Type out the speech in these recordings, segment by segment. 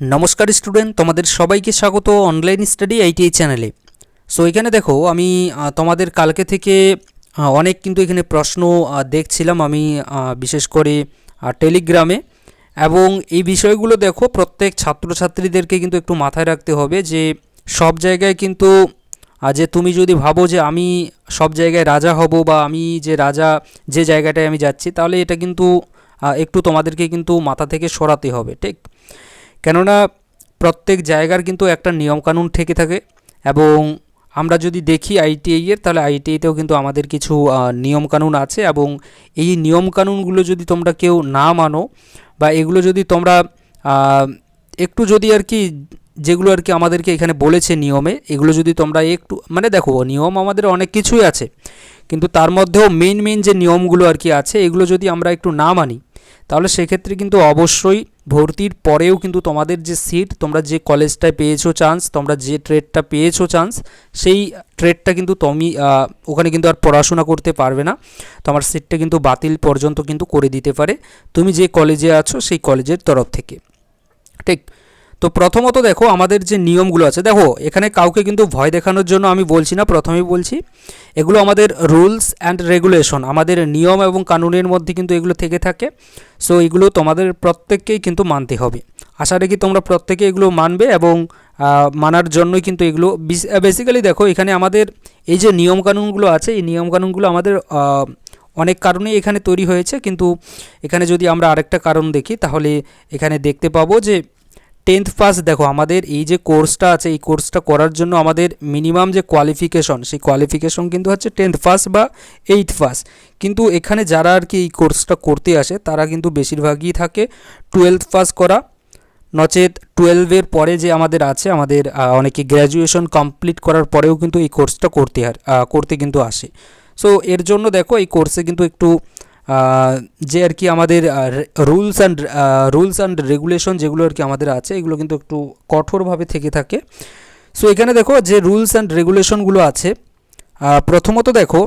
নমস্কার স্টুডেন্ট, তোমাদের সবাইকে স্বাগত অনলাইন স্টাডি আইটিআই চ্যানেলে সো এখানে দেখো, আমি তোমাদের কালকে থেকে অনেক কিন্তু এখানে প্রশ্ন দেখছিলাম আমি বিশেষ করে টেলিগ্রামে এবং এই বিষয়গুলো দেখো, প্রত্যেক ছাত্রছাত্রীদেরকে কিন্তু একটু মাথায় রাখতে হবে যে, সব জায়গায় কিন্তু যে তুমি যদি ভাবো যে আমি সব জায়গায় রাজা হব বা আমি যে রাজা, যে জায়গাটায় আমি যাচ্ছি, তাহলে এটা কিন্তু একটু তোমাদেরকে কিন্তু মাথা থেকে সরাতে হবে, ঠিক? কেননা প্রত্যেক জায়গার কিন্তু একটা নিয়মকানুন থেকে থাকে এবং আমরা যদি দেখি আইটিআই এর, তাহলে আইটিআইতেও কিন্তু আমাদের কিছু নিয়মকানুন আছে এবং এই নিয়মকানুনগুলো যদি তোমরা কেউ না মানো বা এগুলো যদি তোমরা একটু যদি আর কি যেগুলো আর কি আমাদেরকে এখানে বলেছে নিয়মে, এগুলো যদি তোমরা একটু মানে দেখো নিয়ম আমাদের অনেক কিছুই আছে, কিন্তু তার মধ্যেও মেইন মেইন যে নিয়মগুলো আর কি আছে, এগুলো যদি আমরা একটু না মানি, তাহলে সেক্ষেত্রে কিন্তু অবশ্যই ভর্তির পরেও কিন্তু তোমাদের যে সিট তোমরা যে কলেজটায় পেয়েছ চান্স তোমরা যে ট্রেডটা পেয়েছ চান্স সেই ট্রেডটা কিন্তু তুমি ওখানে কিন্তু আর পড়াশোনা করতে পারবে না। তোমার সিটটা কিন্তু বাতিল পর্যন্ত কিন্তু করে দিতে পারে। তুমি যে কলেজে আছো, সেই কলেজের তরফ থেকে। ঠিক? তো প্রথমত দেখো আমাদের যে নিয়মগুলো আছে, দেখো এখানে কাউকে কিন্তু ভয় দেখানোর জন্য আমি বলছি না, প্রথমেই বলছি। এগুলো আমাদের রুলস অ্যান্ড রেগুলেশন, আমাদের নিয়ম এবং কানুনের মধ্যে কিন্তু এগুলো থেকে থাকে। সো এগুলো তোমাদের প্রত্যেককেই কিন্তু মানতে হবে। আশা রাখি তোমরা প্রত্যেকে এগুলো মানবে এবং মানার জন্যই কিন্তু এগুলো বেসিক্যালি দেখো এখানে আমাদের এই যে নিয়মকানুনগুলো আছে, এই নিয়মকানুনগুলো আমাদের অনেক কারণেই এখানে তৈরি হয়েছে। কিন্তু এখানে যদি আমরা আরেকটা কারণ দেখি, তাহলে এখানে দেখতে পাবো যে টেন্থ পাস দেখো, আমাদের এই যে কোর্সটা আছে, এই কোর্সটা করার জন্য আমাদের মিনিমাম যে কোয়ালিফিকেশন সেই কোয়ালিফিকেশন কিন্তু হচ্ছে টেন্থ পাস বা এইট পাস কিন্তু এখানে যারা আর কি এই কোর্সটা করতে আসে, তারা কিন্তু বেশিরভাগই থাকে টুয়েলভ পাস করা। নচেত টুয়েলভের পরে যে আমাদের আছে, আমাদের অনেকে গ্র্যাজুয়েশন কমপ্লিট করার পরেও কিন্তু এই কোর্সটা করতে করতে কিন্তু আসে। সো এর জন্য দেখো, এই কোর্সে কিন্তু একটু যে আর কি আমাদের rules and rules and regulation যেগুলো আর কি আমাদের আছে, এগুলো কিন্তু একটু কঠোরভাবে থেকে থাকে। সো এখানে দেখো যে রুলস অ্যান্ড রেগুলেশনগুলো আছে। প্রথমত দেখো,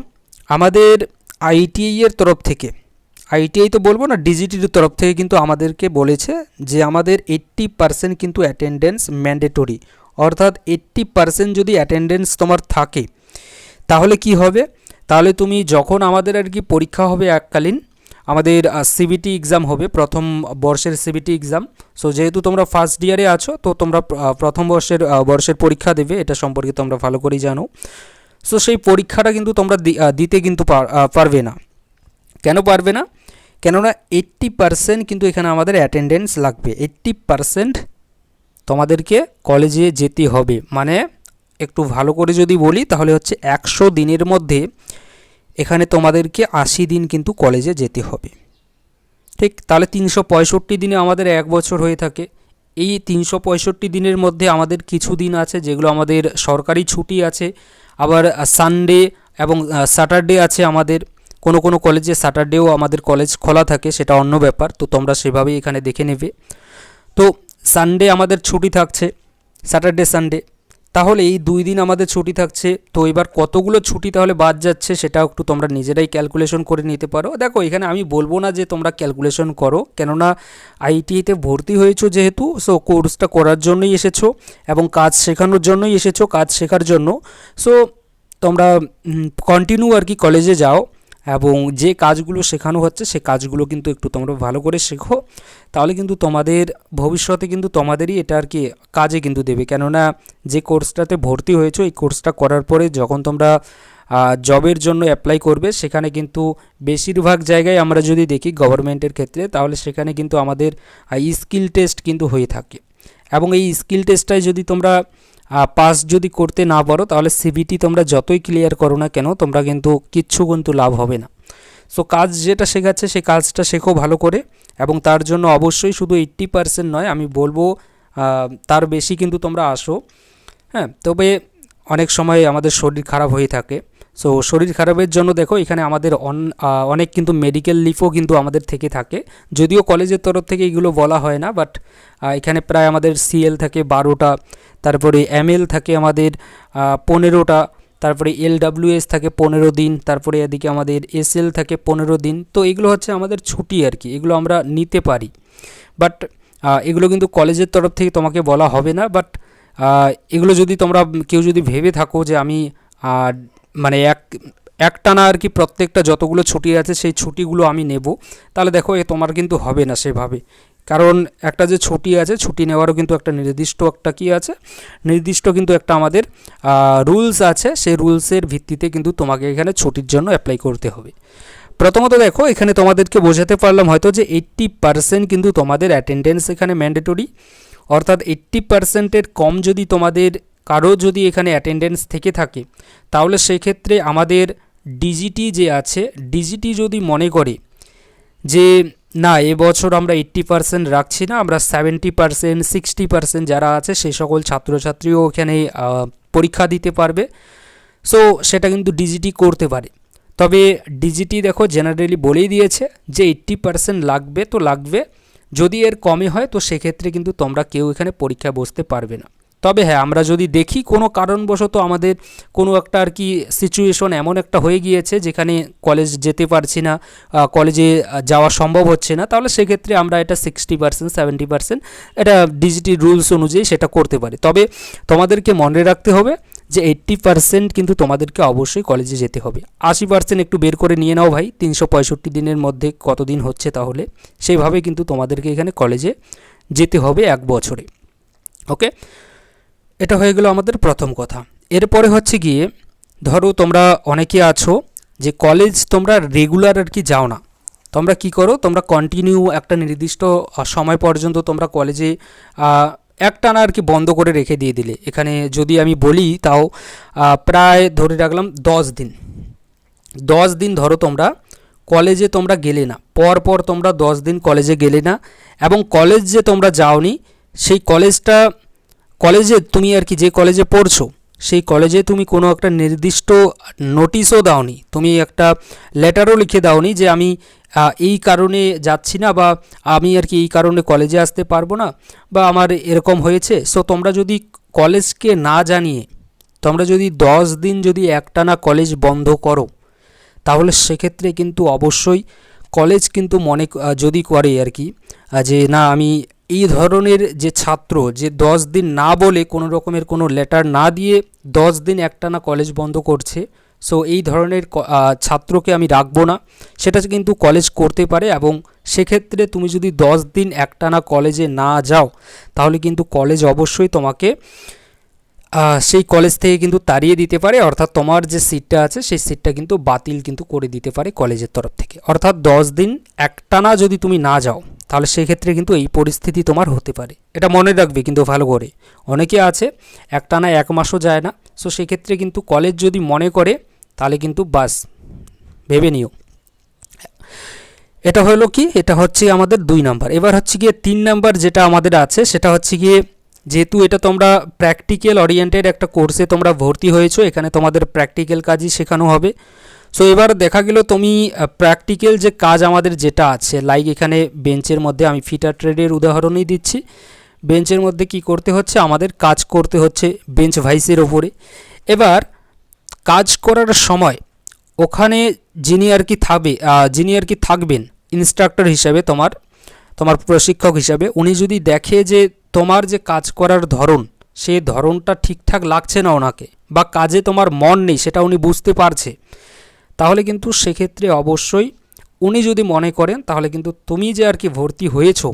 আমাদের আইটিআই এর তরফ থেকে আইটিআই তো বলব না ডিজিটির তরফ থেকে কিন্তু আমাদেরকে বলেছে যে আমাদের এইট্টি পার্সেন্ট কিন্তু অ্যাটেন্ডেন্স ম্যান্ডেটরি অর্থাৎ এইট্টি পার্সেন্ট যদি অ্যাটেন্ডেন্স তোমার থাকে, তাহলে কি হবে? তাহলে তুমি যখন আমাদের আর কি পরীক্ষা হবে এককালীন, আমাদের সিবিটি এক্সাম হবে, প্রথম বর্ষের সিবিটি এক্সাম সো যেহেতু তোমরা ফার্স্ট ইয়ারে আছো, তো তোমরা প্রথম বর্ষের বর্ষের পরীক্ষা দেবে, এটা সম্পর্কে তোমরা ভালো করেই জানো। সো সেই পরীক্ষাটা কিন্তু তোমরা দিতে কিন্তু পারবে না। কেন পারবে না? কেননা এইট্টি পারসেন্ট কিন্তু এখানে আমাদের অ্যাটেন্ডেন্স লাগবে। এইট্টি পারসেন্ট তোমাদেরকে কলেজে যেতে হবে। মানে একটু ভালো করে যদি বলি, তাহলে হচ্ছে একশো দিনের মধ্যে এখানে তোমাদেরকে আশি দিন কিন্তু কলেজে যেতে হবে। ঠিক? তাহলে তিনশো পঁয়ষট্টি দিনে আমাদের এক বছর হয়ে থাকে। এই তিনশো পঁয়ষট্টি দিনের মধ্যে আমাদের কিছু দিন আছে যেগুলো আমাদের সরকারি ছুটি আছে। আবার সানডে এবং স্যাটারডে আছে আমাদের। কোনো কোনো কলেজে স্যাটারডেও আমাদের কলেজ খোলা থাকে, সেটা অন্য ব্যাপার। তো তোমরা সেভাবেই এখানে দেখে নেবে। তো সানডে আমাদের ছুটি থাকছে স্যাটারডে সানডে তাহলে এই দুই দিন আমাদের ছুটি থাকছে। তো এবার কতগুলো ছুটি তাহলে বাদ যাচ্ছে সেটাও একটু তোমরা নিজেরাই ক্যালকুলেশন করে নিতে পারো। দেখো, এখানে আমি বলব না যে তোমরা ক্যালকুলেশন করো, কেননা আইটিআইতে ভর্তি হয়েছো যেহেতু সো কোর্সটা করার জন্যই এসেছ এবং কাজ শেখানোর জন্যই এসেছ, কাজ শেখার জন্য। সো তোমরা কন্টিনিউ আর কি কলেজে যাও। এবং যে কাজগুলো শেখানো হচ্ছে, সে কাজগুলো কিন্তু একটু তোমরা ভালো করে শেখো। তাহলে কিন্তু তোমাদের ভবিষ্যতে কিন্তু তোমাদেরই এটা আর কি কাজে কিন্তু দেবে। কেননা যে কোর্সটাতে ভর্তি হয়েছো, এই কোর্সটা করার পরে যখন তোমরা জবের জন্য অ্যাপ্লাই করবে, সেখানে কিন্তু বেশিরভাগ জায়গায় আমরা যদি দেখি গভর্নমেন্টের ক্ষেত্রে, তাহলে সেখানে কিন্তু আমাদের স্কিল টেস্ট কিন্তু হয়ে থাকে। এবং এই স্কিল টেস্টটায় যদি তোমরা পাস যদি করতে না পারো, তাহলে সিবিটি তোমরা যতই ক্লিয়ার করো না কেন, তোমরা কিন্তু কিচ্ছু কিন্তু লাভ হবে না। সো কাজ যেটা শেখাচ্ছে সেই কাজটা শেখো ভালো করে এবং তার জন্য অবশ্যই শুধু এইট্টি পার্সেন্ট নয়, আমি বলব তার বেশি কিন্তু তোমরা আসো। হ্যাঁ তবে অনেক সময় আমাদের শরীর খারাপ হয়ে থাকে। সো শরীর খারাপের জন্য দেখো, এখানে আমাদের অন- অনেক কিন্তু মেডিকেল লিফও কিন্তু আমাদের থেকে থাকে। যদিও কলেজের তরফ থেকে এগুলো বলা হয় না বাট এখানে প্রায় আমাদের সিএল থাকে বারোটা, তারপরে এমএল থাকে আমাদের পনেরোটা, তারপরে এল এস থাকে পনেরো দিন, তারপরে এদিকে আমাদের এসএল থাকে পনেরো দিন। তো এগুলো হচ্ছে আমাদের ছুটি আর কি, এগুলো আমরা নিতে পারি। বাট এগুলো কিন্তু কলেজের তরফ থেকে তোমাকে বলা হবে না বাট এগুলো যদি তোমরা, কেউ যদি ভেবে থাকো যে আমি মানে এক, একটানা আর কি প্রত্যেকটা যতগুলো ছুটি আছে সেই ছুটিগুলো আমি নেব। তাহলে দেখো এ তোমার কিন্তু হবে না সেভাবে। কারণ একটা যে ছুটি আছে, ছুটি নেওয়ারও কিন্তু একটা নির্দিষ্ট একটা কি আছে, নির্দিষ্ট কিন্তু একটা আমাদের রুলস আছে। সেই রুলসের ভিত্তিতে কিন্তু তোমাকে এখানে ছুটির জন্য অ্যাপ্লাই করতে হবে। প্রথমত দেখো, এখানে তোমাদেরকে বোঝাতে পারলাম হয়তো যে এইট্টি পার্সেন্ট কিন্তু তোমাদের অ্যাটেন্ডেন্স এখানে ম্যান্ডেটরি। অর্থাৎ এইট্টি পার্সেন্টের কম যদি তোমাদের কারও যদি এখানে অ্যাটেন্ডেন্স থেকে থাকে, তাহলে সেক্ষেত্রে আমাদের ডিজিটি যে আছে ডিজিটি যদি মনে করে যে, না, এবছর আমরা এইট্টি পার্সেন্ট রাখছি না, আমরা সেভেন্টি পার্সেন্ট সিক্সটি পার্সেন্ট যারা আছে সেই সকল ছাত্রছাত্রীও এখানে পরীক্ষা দিতে পারবে। সো সেটা কিন্তু ডিজিটি করতে পারে। তবে ডিজিটি দেখো জেনারেলি বলেই দিয়েছে যে এইট্টি পার্সেন্ট লাগবে তো লাগবে। যদি এর কমে হয়, তো সেক্ষেত্রে কিন্তু তোমরা কেউ এখানে পরীক্ষায় বসতে পারবে না। তবে হ্যাঁ আমরা যদি দেখি কোনো কারণবশত আমাদের কোনো একটা আর কি সিচুয়েশন এমন একটা হয়ে গিয়েছে যেখানে কলেজ যেতে পারছি না কলেজে যাওয়া সম্ভব হচ্ছে না, তাহলে সেক্ষেত্রে আমরা এটা সিক্সটি পার্সেন্ট সেভেন্টি পার্সেন্ট এটা ডিজিটি রুলস অনুযায়ী সেটা করতে পারি। তবে তোমাদেরকে মনে রাখতে হবে যে এইট্টি পার্সেন্ট কিন্তু তোমাদেরকে অবশ্যই কলেজে যেতে হবে। আশি পার্সেন্ট একটু বের করে নিয়ে নাও ভাই, তিনশো পঁয়ষট্টি দিনের মধ্যে কতদিন হচ্ছে তাহলে, সেইভাবে কিন্তু তোমাদেরকে এখানে কলেজে যেতে হবে এক বছরে। ওকে এটা হয়ে গেল আমাদের প্রথম কথা। এরপরে হচ্ছে গিয়ে, ধরো তোমরা অনেকে আছো যে কলেজ তোমরা রেগুলার আর কি যাও না। তোমরা কি করো? তোমরা কন্টিনিউ একটা নির্দিষ্ট সময় পর্যন্ত তোমরা কলেজে একটানা আর কি বন্ধ করে রেখে দিয়ে দিলে। এখানে যদি আমি বলি তাও প্রায় ধরে রাখলাম দশ দিন। দশ দিন ধরো তোমরা কলেজে তোমরা গেলে না। পর পর তোমরা দশ দিন কলেজে গেলে না। এবং কলেজ যে তোমরা যাওনি, সেই কলেজটা কলেজে তুমি আর কি যে কলেজে পড়ছো, সেই কলেজে তুমি কোনো একটা নির্দিষ্ট নোটিশও দাওনি। তুমি একটা লেটারও লিখে দাওনি যে আমি এই কারণে যাচ্ছি না বা আমি আর কি এই কারণে কলেজে আসতে পারব না বা আমার এরকম হয়েছে। সো তোমরা যদি কলেজকে না জানিয়ে, তোমরা যদি দশ দিন যদি একটানা কলেজ বন্ধ করো, তাহলে সেক্ষেত্রে কিন্তু অবশ্যই কলেজ কিন্তু মনে যদি করে আর কি যে না আমি এই ধরনের যে ছাত্র, যে দশ দিন না বলে কোনো রকমের কোনো লেটার না দিয়ে দশ দিন একটানা কলেজ বন্ধ করছে সো এই ধরনের ছাত্রকে আমি রাখব না। সেটা কিন্তু কলেজ করতে পারে এবং সেক্ষেত্রে তুমি যদি দশ দিন একটানা কলেজে না যাও, তাহলে কিন্তু কলেজ অবশ্যই তোমাকে সেই কলেজ থেকে কিন্তু তাড়িয়ে দিতে পারে। অর্থাৎ তোমার যে সিটটা আছে, সেই সিটটা কিন্তু বাতিল কিন্তু করে দিতে পারে কলেজের তরফ থেকে। অর্থাৎ দশ দিন একটানা যদি তুমি না যাও তাহলে সেক্ষেত্রে কিন্তু এই পরিস্থিতি তোমার হতে পারে। এটা মনে রাখবে কিন্তু ভালো করে। অনেকে আছে, একটানা এক মাসও যায় না। সো সেক্ষেত্রে কিন্তু কলেজ যদি মনে করে, তাহলে কিন্তু বাস, ভেবে নিও। এটা হলো কি? এটা হচ্ছে আমাদের দুই নাম্বার। এবার হচ্ছে গিয়ে তিন নাম্বার যেটা আমাদের আছে, সেটা হচ্ছে গিয়ে যেহেতু এটা তোমরা প্র্যাকটিক্যাল ওরিয়েন্টেড একটা কোর্সে তোমরা ভর্তি হয়েছো, এখানে তোমাদের প্র্যাকটিক্যাল কাজই শেখানো হবে। সো এবার দেখা গেল তুমি প্র্যাকটিক্যাল যে কাজ আমাদের যেটা আছে লাইক এখানে বেঞ্চের মধ্যে আমি ফিটার ট্রেডের উদাহরণই দিচ্ছি। বেঞ্চের মধ্যে কি করতে হচ্ছে? আমাদের কাজ করতে হচ্ছে বেঞ্চ ভাইসের ওপরে। এবার, কাজ করার সময় ওখানে যিনি আর কি থাকবে যিনি আর কি থাকবেন ইনস্ট্রাক্টর হিসাবে তোমার তোমার প্রশিক্ষক হিসাবে, উনি যদি দেখে যে তোমার যে কাজ করার ধরন সেই ধরনটা ঠিকঠাক লাগছে না ওনাকে, বা কাজে তোমার মন নেই, সেটা উনি বুঝতে পারছে তাহলে কিন্তু সেক্ষেত্রে অবশ্যই উনি যদি মনে করেন, তাহলে কিন্তু তুমি যে আর কি ভর্তি হয়েছো,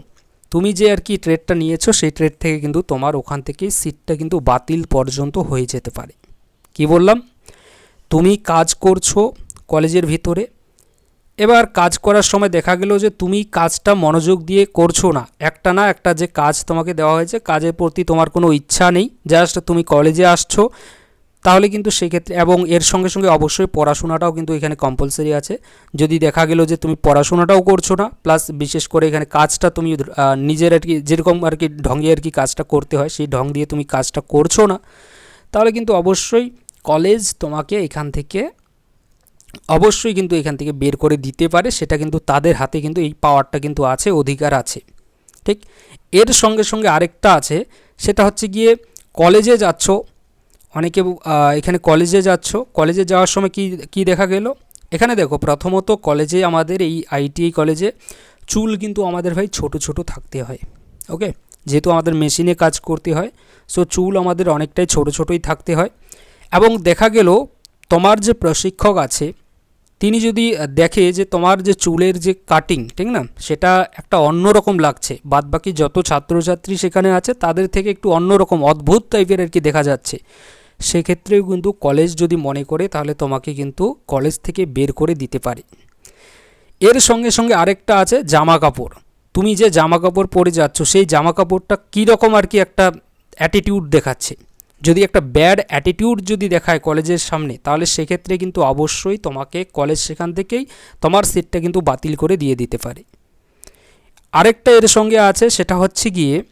তুমি যে আর কি ট্রেডটা নিয়েছো, সেই ট্রেড থেকে কিন্তু তোমার ওখান থেকে সিটটা কিন্তু বাতিল পর্যন্ত হয়ে যেতে পারে। কি বললাম? তুমি কাজ করছ কলেজের ভিতরে, এবার কাজ করার সময় দেখা গেল যে তুমি কাজটা মনোযোগ দিয়ে করছ না। একটা না একটা যে কাজ তোমাকে দেওয়া হয়েছে, কাজের প্রতি তোমার কোনো ইচ্ছা নেই, জাস্ট তুমি কলেজে আসছো তাহলে কিন্তু সেক্ষেত্রে, এবং এর সঙ্গে সঙ্গে অবশ্যই পড়াশোনাটাও কিন্তু এখানে কম্পালসারি আছে। যদি দেখা গেল যে তুমি পড়াশোনাটাও করছ না প্লাস বিশেষ করে এখানে কাজটা তুমি নিজের আর কি, যেরকম আর কি ঢঙ্গে আর কি কাজটা করতে হয়, সেই ঢং দিয়ে তুমি কাজটা করছ না, তাহলে কিন্তু অবশ্যই কলেজ তোমাকে এখান থেকে, অবশ্যই কিন্তু এখান থেকে বের করে দিতে পারে। সেটা কিন্তু তাদের হাতে কিন্তু এই পাওয়ারটা কিন্তু আছে, অধিকার আছে। ঠিক? এর সঙ্গে সঙ্গে আরেকটা আছে, সেটা হচ্ছে গিয়ে কলেজে যাচ্ছ অনেকে এখানে কলেজে যাচ্ছ। কলেজে যাওয়ার সময় কি কি দেখা গেল? এখানে দেখো, প্রথমত কলেজে আমাদের এই আইটিআই কলেজে চুল কিন্তু আমাদের ভাই ছোট ছোট থাকতে হয় ওকে যেহেতু আমাদের মেশিনে কাজ করতে হয় সো চুল আমাদের অনেকটাই ছোট, ছোটোই থাকতে হয়। এবং দেখা গেল, তোমার যে প্রশিক্ষক আছে, তিনি যদি দেখে যে তোমার যে চুলের যে কাটিং ঠিক না? সেটা একটা অন্যরকম লাগছে। বাদবাকি যত ছাত্রছাত্রী সেখানে আছে, তাদের থেকে একটু অন্যরকম, অদ্ভুত টাইপের আর কি দেখা যাচ্ছে। সেক্ষেত্রেও কিন্তু কলেজ যদি মনে করে, তাহলে তোমাকে কিন্তু কলেজ থেকে বের করে দিতে পারে। এর সঙ্গে সঙ্গে আরেকটা আছে জামা কাপড়। তুমি যে জামা কাপড় পরে যাচ্ছ, সেই জামা কাপড়টা কীরকম আর কি একটা অ্যাটিটিউড দেখাচ্ছে? যদি একটা ব্যাড অ্যাটিটিউড যদি দেখায় কলেজের সামনে, তাহলে সেক্ষেত্রে কিন্তু অবশ্যই তোমাকে কলেজ সেখান থেকেই তোমার সিটটা কিন্তু বাতিল করে দিয়ে দিতে পারে। আরেকটা এর সঙ্গে আছে, সেটা হচ্ছে গিয়ে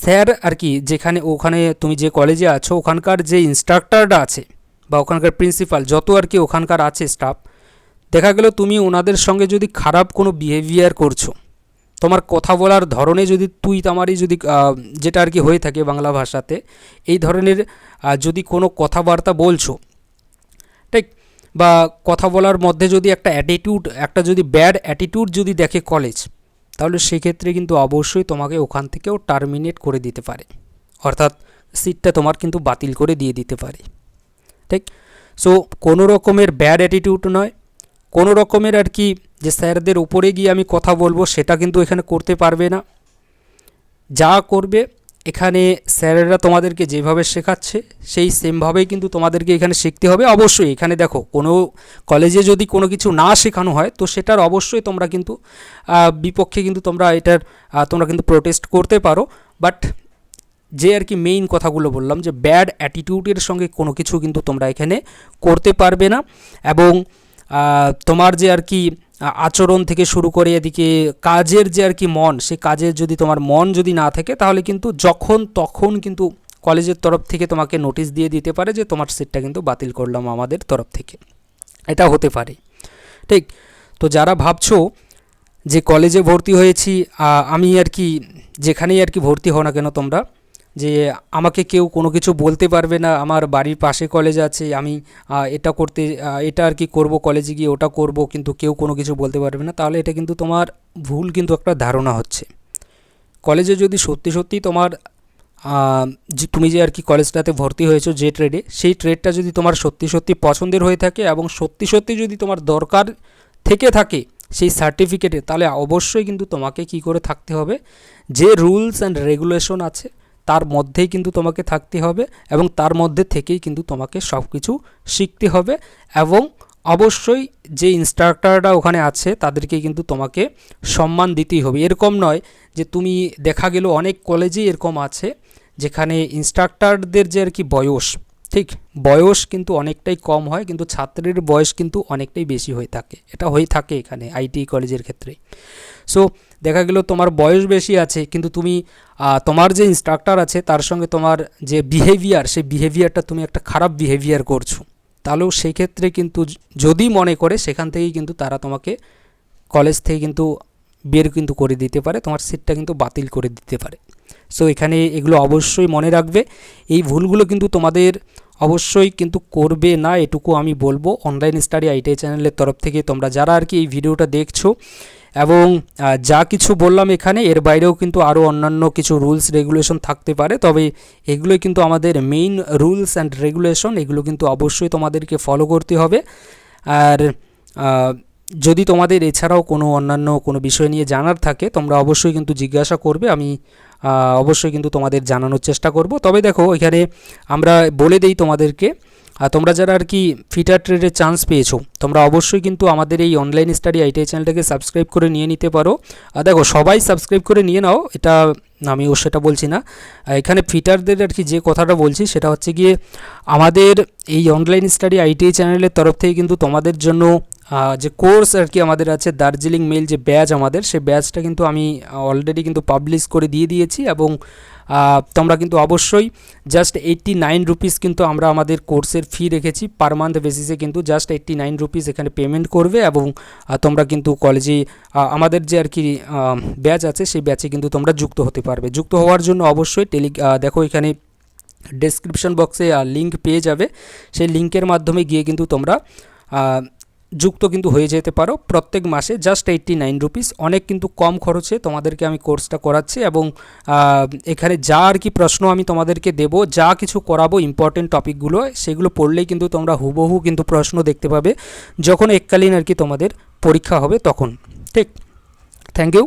স্যার আর কি, যেখানে, ওখানে তুমি যে কলেজে আছো, ওখানকার যে ইনস্ট্রাক্টরটা আছে, বা ওখানকার প্রিন্সিপাল যত আর কি ওখানকার আছে স্টাফ দেখা গেল তুমি ওনাদের সঙ্গে যদি খারাপ কোনো বিহেভিয়ার করছ, তোমার কথা বলার ধরনে যদি তুই তামারই যদি যেটা আর কি হয়ে থাকে বাংলা ভাষাতে, এই ধরনের যদি কোনো কথাবার্তা বলছো, ঠিক, বা কথা বলার মধ্যে যদি একটা অ্যাটিটিউড একটা যদি ব্যাড অ্যাটিটিউড যদি দেখে কলেজ তাহলে সেক্ষেত্রে কিন্তু অবশ্যই তোমাকে ওখান থেকেও টার্মিনেট করে দিতে পারে। অর্থাৎ সিটটা তোমার কিন্তু বাতিল করে দিয়ে দিতে পারে। ঠিক? সো কোনো রকমের ব্যাড অ্যাটিটিউড নয়। কোনো রকমের আর কি যে স্যারদের উপরে গিয়ে আমি কথা বলব সেটা কিন্তু এখানে করতে পারবে না। যা করবে এখানে স্যারেরা তোমাদেরকে যেভাবে শেখাচ্ছে, সেই সেমভাবেই কিন্তু তোমাদেরকে এখানে শিখতে হবে। অবশ্যই এখানে দেখো, কোনো কলেজে যদি কোনো কিছু না শেখানো হয়, তো সেটার অবশ্যই তোমরা কিন্তু বিপক্ষে কিন্তু তোমরা এটার তোমরা কিন্তু প্রোটেস্ট করতে পারো। বাট যে আর কি মেইন কথাগুলো বললাম, যে ব্যাড অ্যাটিটিউডের সঙ্গে কোনো কিছু কিন্তু তোমরা এখানে করতে পারবে না। এবং তোমার যে আর কি আচরণ থেকে শুরু করে এদিকে কাজের যে আর কি মন, সে কাজের যদি তোমার মন যদি না থাকে, তাহলে কিন্তু যখন তখন কিন্তু কলেজের তরফ থেকে তোমাকে নোটিশ দিয়ে দিতে পারে যে তোমার সিটটা কিন্তু বাতিল করলাম আমাদের তরফ থেকে। এটা হতে পারে। ঠিক? তো যারা ভাবছ যে কলেজে ভর্তি হয়েছি আমি আর কি যেখানেই আর কি ভর্তি হও না কেন তোমরা যে আমাকে কেউ কোনো কিছু বলতে পারবে না, আমার বাড়ির পাশে কলেজ আছে, আমি এটা করতে এটা আর কি করব কলেজে গিয়ে ওটা করব, কিন্তু কেউ কোনো কিছু বলতে পারবে না, তাহলে এটা কিন্তু তোমার ভুল কিন্তু একটা ধারণা হচ্ছে। কলেজে যদি সত্যি সত্যি তোমার যে তুমি যে আর কি কলেজটাতে ভর্তি হয়েছো যে ট্রেডে সেই ট্রেডটা যদি তোমার সত্যি সত্যি পছন্দের হয়ে থাকে এবং সত্যি সত্যি যদি তোমার দরকার থেকে থাকে সেই সার্টিফিকেটে তাহলে অবশ্যই কিন্তু তোমাকে কি করে থাকতে হবে? যে রুলস অ্যান্ড রেগুলেশন আছে তার মধ্যেই কিন্তু তোমাকে থাকতে হবে এবং তার মধ্যে থেকেই কিন্তু তোমাকে সব কিছু শিখতে হবে এবং অবশ্যই যে ইনস্ট্রাক্টররা ওখানে আছে তাদেরকে কিন্তু তোমাকে সম্মান দিতেই হবে। এরকম নয় যে তুমি দেখা গেল অনেক কলেজেই এরকম আছে যেখানে ইনস্ট্রাক্টরদের যে আর কি বয়স ঠিক বয়স কিন্তু অনেকটাই কম হয়, কিন্তু ছাত্রের বয়স কিন্তু অনেকটাই বেশি হয়ে থাকে। এটা হয়ে থাকে এখানে আইটি কলেজের ক্ষেত্রে। সো দেখা গেল তোমার বয়স বেশি আছে, কিন্তু তুমি তোমার যে ইনস্ট্রাক্টর আছে, তার সঙ্গে তোমার যে বিহেভিয়ার সেই বিহেভিয়ারটা তুমি একটা খারাপ বিহেভিয়ার করছ। তাহলেও সেই ক্ষেত্রে কিন্তু যদি মনে করে, সেখান থেকেই কিন্তু তারা তোমাকে কলেজ থেকে কিন্তু বের কিন্তু করে দিতে পারে, তোমার সিটটা কিন্তু বাতিল করে দিতে পারে। সো এখানে এগুলো অবশ্যই মনে রাখবে। এই ভুলগুলো কিন্তু তোমাদের অবশ্যই কিন্তু করবে না, এটুকু আমি বলব। অনলাইন স্টাডি আইটিআই চ্যানেলের তরফ থেকে তোমরা যারা আর কি এই ভিডিওটা দেখছ এবং যা কিছু বললাম এখানে, এর বাইরেও কিন্তু আরও অন্যান্য কিছু রুলস রেগুলেশন থাকতে পারে। তবে এগুলোই কিন্তু আমাদের মেইন রুলস অ্যান্ড রেগুলেশন এগুলো কিন্তু অবশ্যই তোমাদেরকে ফলো করতে হবে। আর যদি তোমাদের এছাড়াও কোনো অন্যান্য কোনো বিষয় নিয়ে জানার থাকে, তোমরা অবশ্যই কিন্তু জিজ্ঞাসা করবে। আমি অবশ্যই কিন্তু তোমাদের জানানোর চেষ্টা করব। তবে দেখো, এখানে আমরা বলে দেই তোমাদেরকে আর তোমরা যারা আর কি ফিটার ট্রেডের চান্স পেয়েছ, তোমরা অবশ্যই কিন্তু আমাদের এই অনলাইন স্টাডি আইটিআই চ্যানেলটাকে সাবস্ক্রাইব করে নিয়ে নিতে পারো। আর দেখো, সবাই সাবস্ক্রাইব করে নিয়ে নাও, এটা আমি ও সেটা বলছি না। এখানে ফিটারদের আর কি যে কথাটা বলছি, সেটা হচ্ছে গিয়ে আমাদের এই অনলাইন স্টাডি আইটিআই চ্যানেলের তরফ থেকে কিন্তু তোমাদের জন্য যে কোর্স আর কি আমাদের আছে, দার্জিলিং মেল যে ব্যাচ আমাদের, সেই ব্যাচটা কিন্তু আমি অলরেডি কিন্তু পাবলিশ করে দিয়ে দিয়েছি এবং তোমরা কিন্তু অবশ্যই জাস্ট এইট্টি নাইন রুপিস কিন্তু আমরা আমাদের কোর্সের ফি রেখেছি পার মান্থ বেসিসে কিন্তু জাস্ট এইট্টি নাইন রুপিস এখানে পেমেন্ট করবে এবং তোমরা কিন্তু কলেজে আমাদের যে আর কি ব্যাচ আছে, সেই ব্যাচে কিন্তু তোমরা যুক্ত হতে পারবে। যুক্ত হওয়ার জন্য অবশ্যই টেলি দেখো এখানে ডেসক্রিপশন বক্সে লিঙ্ক পেয়ে যাবে। সেই লিঙ্কের মাধ্যমে গিয়ে কিন্তু তোমরা যুক্ত কিন্তু হয়ে যেতে পারো। প্রত্যেক মাসে জাস্ট এইট্টি নাইন রুপিস অনেক কিন্তু কম খরচে তোমাদেরকে আমি কোর্সটা করাচ্ছি এবং এখানে যা আর কি প্রশ্ন আমি তোমাদেরকে দেব, যা কিছু করাবো ইম্পর্টেন্ট টপিকগুলো সেগুলো পড়লেই কিন্তু তোমরা হুবহু কিন্তু প্রশ্ন দেখতে পাবে। যখন এককালীন আর কি তোমাদের পরীক্ষা হবে তখন। ঠিক? Thank you